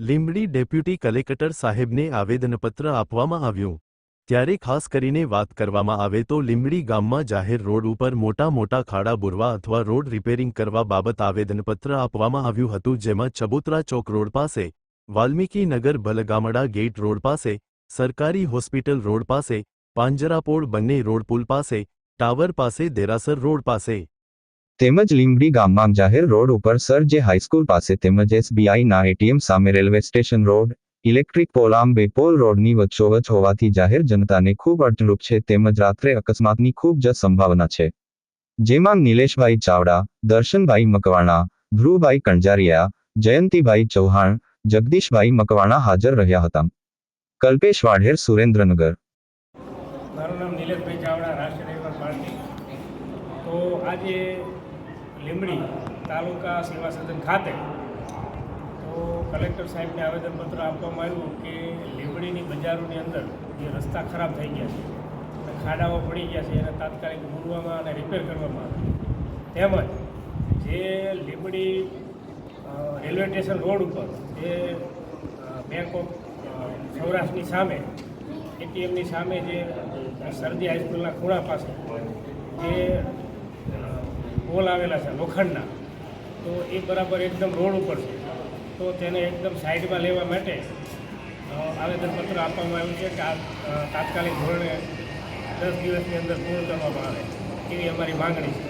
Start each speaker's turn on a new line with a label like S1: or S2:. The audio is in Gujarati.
S1: લીંબડી ડેપ્યુટી કલેક્ટર સાહેબને આવેદનપત્ર આપવામાં આવ્યું. ત્યારે ખાસ કરીને વાત કરવામાં આવે તો લીંબડી ગામમાં જાહેર રોડ ઉપર મોટા મોટા ખાડા બુરવા અથવા રોડ રિપેરિંગ કરવા બાબત આવેદનપત્ર આપવામાં આવ્યું હતું, જેમાં ચબુતરા ચોક રોડ પાસે, વાલ્મીકી નગર બલગામડા ગેટ રોડ પાસે, સરકારી હોસ્પિટલ રોડ પાસે, પાંજરાપોળ બંને રોડ પુલ પાસે, ટાવર પાસે, દેરાસર રોડ પાસે.
S2: તેમજ લીંબડી ગામમાં જાહેર રોડ ઉપર સર જે હાઈસ્કૂલ પાસે તેમજ એસબીઆઈના એટીએમ સામે railway station road, electric pole આમ બે પોલ રોડની વચ્ચોવચ હોવાથી જાહેર જનતાને ખૂબ અડચણરૂપ છે તેમજ રાત્રે અકસ્માતની ખૂબ જ સંભાવના છે. જેમાં નિલેશભાઈ ચાવડા, દર્શનભાઈ મકવાણા, ધ્રુવભાઈ કણજારિયા જયંતિભાઈ ચૌહાણ, જગદીશભાઈ મકવાણા હાજર રહ્યા હતા. કલ્પેશ વાઢેર, સુરેન્દ્રનગર.
S3: મારું નામ નિલેશભાઈ ચાવડા, રાષ્ટ્રીય તો આજે લીંબડી તાલુકા સેવા સદન ખાતે તો કલેક્ટર સાહેબને આવેદનપત્ર આપવામાં આવ્યું કે લીંબડીની બજારોની અંદર જે રસ્તા ખરાબ થઈ ગયા છે અને ખાડાઓ પડી ગયા છે એને તાત્કાલિક મૂરવામાં અને રિપેર કરવામાં આવે. તેમજ જે લીંબડી રેલવે સ્ટેશન રોડ ઉપર જે બેંક ઓફ સૌરાષ્ટ્રની સામે, એટીએમની સામે જે સરદી હાઈસ્કૂલના ખૂણા પાસે જે પોલ આવેલા છે, લોખંડના. તો એ બરાબર એકદમ રોડ ઉપર છે. તો તેને એકદમ સાઈડમાં લેવા માટે આવેદનપત્ર આપવામાં આવ્યું છે કે આ તાત્કાલિક ધોરણે દસ દિવસની અંદર પૂર્ણ કરવામાં આવે, એવી અમારી માંગણી છે.